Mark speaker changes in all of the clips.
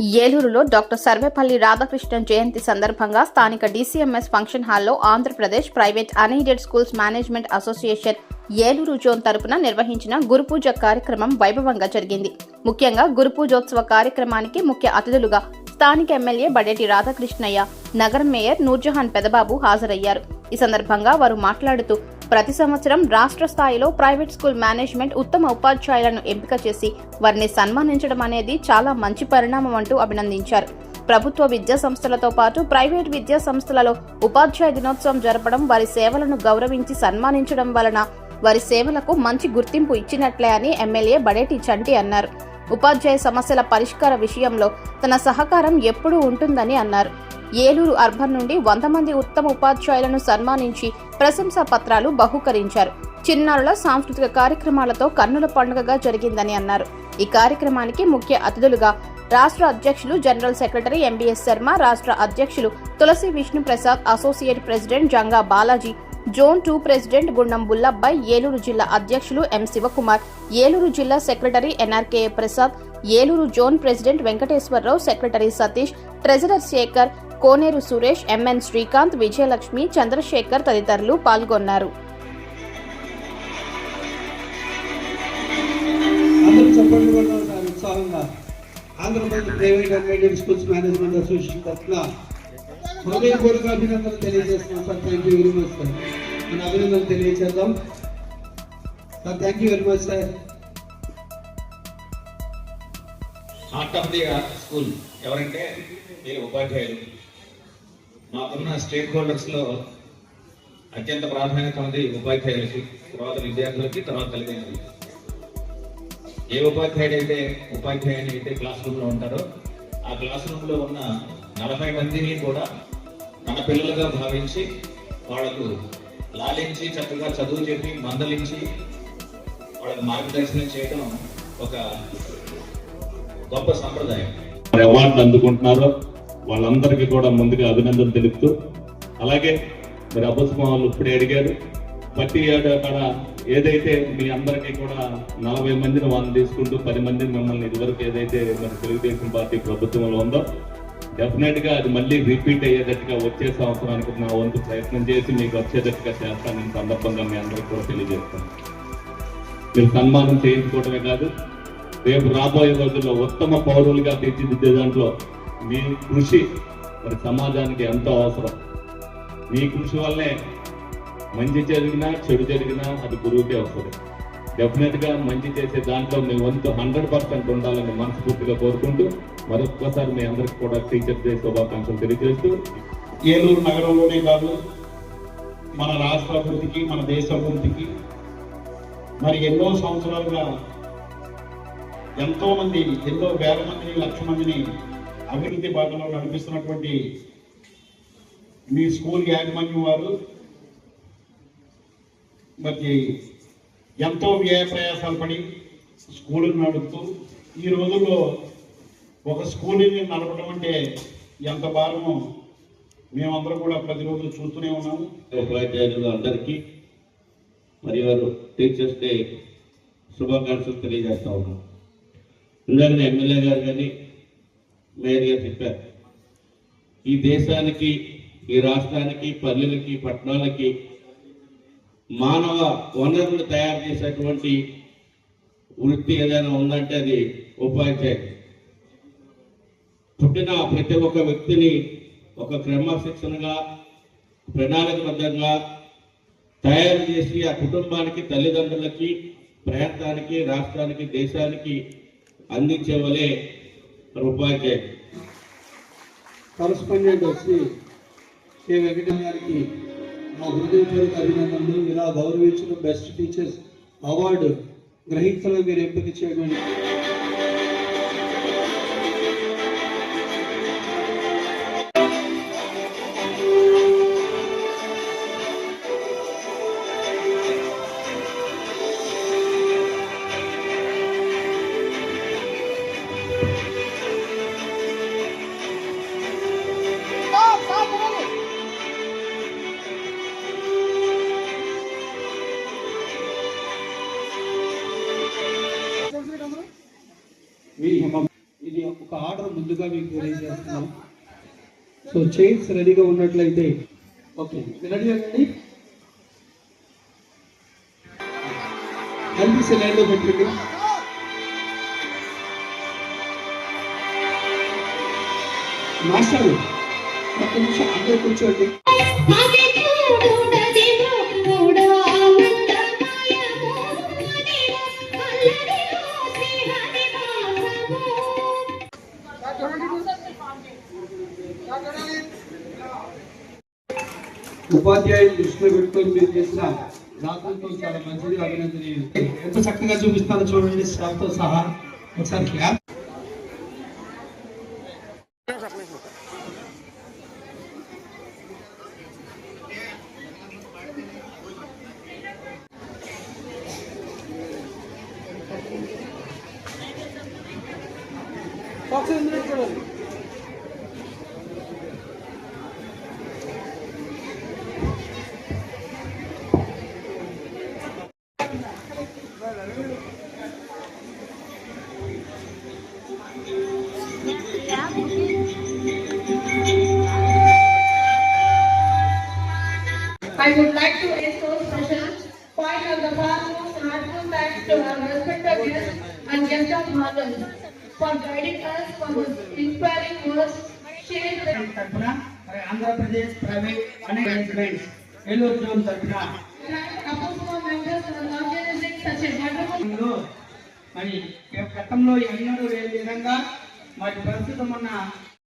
Speaker 1: ఏలూరులో డాక్టర్ సర్వేపల్లి రాధాకృష్ణన్ జయంతి సందర్భంగా స్థానిక డీసీఎంఎస్ ఫంక్షన్ హాల్లో Andhra Pradesh private unaided schools management association Eluru zone తరపున నిర్వహించిన గురుపూజ కార్యక్రమం వైభవంగా జరిగింది. ముఖ్యంగా గురుపూజోత్సవ కార్యక్రమానికి ముఖ్య అతిథులుగా స్థానిక ఎమ్మెల్యే బడేటి రాధాకృష్ణయ్య నగర మేయర్ నూర్జహాన్ పెదబాబు హాజరయ్యారు. ఈ సందర్భంగా వారు మాట్లాడుతూ ప్రతి సంవత్సరం రాష్ట్ర స్థాయిలో ప్రైవేట్ స్కూల్ మేనేజ్మెంట్ ఉత్తమ ఉపాధ్యాయులను ఎంపిక చేసి వారిని సన్మానించడం అనేది చాలా మంచి పరిణామం అంటూ అభినందించారు. ప్రభుత్వ విద్యా సంస్థలతో పాటు ప్రైవేట్ విద్యా సంస్థలలో ఉపాధ్యాయ దినోత్సవం జరపడం వారి సేవలను గౌరవించి సన్మానించడం వలన వారి సేవలకు మంచి గుర్తింపు ఇచ్చినట్లే అని ఎమ్మెల్యే బడేటి చంటి అన్నారు. ఉపాధ్యాయ సమస్యల పరిష్కార విషయంలో తన సహకారం ఎప్పుడూ ఉంటుందని అన్నారు. ఏలూరు అర్బన్ నుండి వంద మంది ఉత్తమ ఉపాధ్యాయులను సన్మానించి ప్రశంసా పత్రాలు బహూకరించారు. చిన్నారుల సాంస్కృతిక కార్యక్రమాలతో కన్నుల పండుగగా జరిగిందని అన్నారు. ఈ కార్యక్రమానికి ముఖ్య అతిథులుగా రాష్ట్ర అధ్యక్షులు జనరల్ సెక్రటరీ ఎంబీఎస్ శర్మ రాష్ట్ర అధ్యక్షులు Tulasi Vishnu Prasad associate president Janga Balaji zone two president Gundam Bullabbai Eluru జిల్లా అధ్యక్షులు ఎం శివకుమార్ ఏలూరు జిల్లా secretary NRK Prasad Eluru zone president Venkateswara Rao secretary Satish treasurer Sekhar Koneru Suresh MN Srikanth Vijayalakshmi Chandrasekhar తదితరులు పాల్గొన్నారు.
Speaker 2: అందరూ చెప్పండి కూడా sir ఉత్సాహంగా. Andhra Pradesh private and medium schools management association తరఫున హృదయపూర్వక అభినందనలు తెలియజేస్తున్నాం. Sir thank you very much sir. మన అభినందనలు తెలియజేద్దాం. Sir thank you very much sir.
Speaker 3: Heart of the school ఎవరంటే ఉపాధ్యాయులు. మాకున్న స్టేక్ హోల్డర్స్లో అత్యంత ప్రాధాన్యత ఉంది ఉపాధ్యాయులకి తర్వాత విద్యార్థులకి తర్వాత తల్లిదండ్రులకి. ఏ ఉపాధ్యాయుడు అయితే ఉపాధ్యాయుని అయితే క్లాస్ రూమ్లో ఉంటారో ఆ క్లాస్ రూమ్లో ఉన్న నలభై మందిని కూడా తన పిల్లలుగా భావించి వాళ్ళకు లాలించి చక్కగా చదువు చెప్పి మందలించి వాళ్ళకి మార్గదర్శనం చేయడం ఒక గొప్ప సంప్రదాయం.
Speaker 4: మరి అవార్డులు అందుకుంటున్నారో వాళ్ళందరికీ కూడా ముందుగా అభినందనలు తెలుపుతూ అలాగే మరి అబ్బస్మ ఇప్పుడే అడిగారు. ప్రతి అక్కడ ఏదైతే మీ అందరికీ కూడా నలభై మందిని వాళ్ళని తీసుకుంటూ పది మందిని మిమ్మల్ని ఇదివరకు ఏదైతే మన తెలుగుదేశం పార్టీ ప్రభుత్వంలో ఉందో డెఫినెట్గా అది మళ్ళీ రిపీట్ అయ్యేటట్టుగా వచ్చే సంవత్సరానికి నా వంతు ప్రయత్నం చేసి మీకు వచ్చేటట్టుగా చేస్తాను ఈ సందర్భంగా మీ అందరికీ కూడా తెలియజేస్తాను. మీరు సన్మానం చేయించుకోవడమే కాదు రేపు రాబోయే రోజుల్లో ఉత్తమ పౌరులుగా తీర్చిదిద్దే దాంట్లో మీ కృషి మరి సమాజానికి ఎంతో అవసరం. మీ కృషి వల్లే మంచి జరిగినా చెడు జరిగినా అది గురువుకే వస్తుంది. డెఫినెట్గా మంచి చేసే దాంట్లో మీ వంతు హండ్రెడ్ పర్సెంట్ ఉండాలని మనస్ఫూర్తిగా కోరుకుంటూ మరొకసారి మీ అందరికి కూడా టీచర్ డే శుభాకాంక్షలు తెలియజేస్తూ
Speaker 5: ఏలూరు నగరంలోనే కాదు మన రాష్ట్ర అభివృద్ధికి మన దేశ అభివృద్ధికి మరి ఎన్నో సంవత్సరాలుగా ఎంతో మంది ఎన్నో వేల మందిని లక్ష మందిని అభివృద్ధి బాటలో నడిపిస్తున్నటువంటి మీ స్కూల్ యాజమాన్యం వారు మరి ఎంతో వ్యయ ప్రయాసాలు పడి స్కూల్ని నడుపుతూ ఈ రోజుల్లో ఒక స్కూల్ని నడపడం అంటే ఎంత భారమో మేమందరం కూడా ప్రతిరోజు చూస్తూనే ఉన్నాము.
Speaker 4: ఉపాధ్యాయులు అందరికీ మరి వారు టీచర్స్ డే శుభాకాంక్షలు తెలియజేస్తా ఉన్నాం. ఇందాక ఎమ్మెల్యే గారు కానీ మేయర్ చెప్పారు. ఈ దేశానికి ఈ రాష్ట్రానికి పల్లెలకి పట్టణాలకి మానవ వనరులు తయారు చేసేటువంటి వృత్తి ఏదైనా ఉందంటే అది ఉపాధ్యాయుడు. పుట్టిన ప్రతి ఒక్క వ్యక్తిని ఒక క్రమశిక్షణగా ప్రణాళికబద్ధంగా తయారు చేసి ఆ కుటుంబానికి తల్లిదండ్రులకి ప్రయత్నానికి రాష్ట్రానికి దేశానికి అందించే వలే రూపాయికే.
Speaker 2: కరస్పాండెంట్ వచ్చి కె. వెంకట గారికి నా హృదయపూర్వక అభినందనలు. ఇలా గౌరవించిన బెస్ట్ టీచర్స్ అవార్డు గ్రహీతలు మీరు ఎంపిక చేయడం మీ ఇది ఒక ఆర్డర్ ముందుగా మీకు తెలియజేస్తున్నాం సో చైర్స్ రెడీగా ఉన్నట్లయితే ఓకే రెడీ అండి కనిపిస్తే లైన్లో పెట్టండి. మాస్టర్ ఒక్క నిమిషం అందరూ కూర్చోండి. ఉపాధ్యాయులు దృష్టిలో పెట్టుకొని మీరు చేసిన రాత్రులతో చాలా మంచిది అభినందనీయులు ఎంత చక్కగా చూపిస్తారో చూడండి స్టాఫ్ తో సహా ఒకసారి clap
Speaker 6: I would like to raise those special point of the foremost heartfelt thanks to our respected guests and guests of honor for guiding us for the inspiring words shared with
Speaker 7: మరి
Speaker 6: Andhra Pradesh private management Eluru zone
Speaker 7: తరఫున మరి గతంలో ఎన్నడూ లేని విధంగా మరి ప్రస్తుతం ఉన్న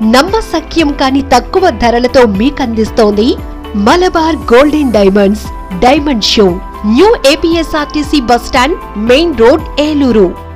Speaker 8: నమ్మసక్యం కాని తక్కువ ధరలతో మీకందిస్తోంది Malabar golden diamonds diamond show new APSRTC bus stand main road Eluru.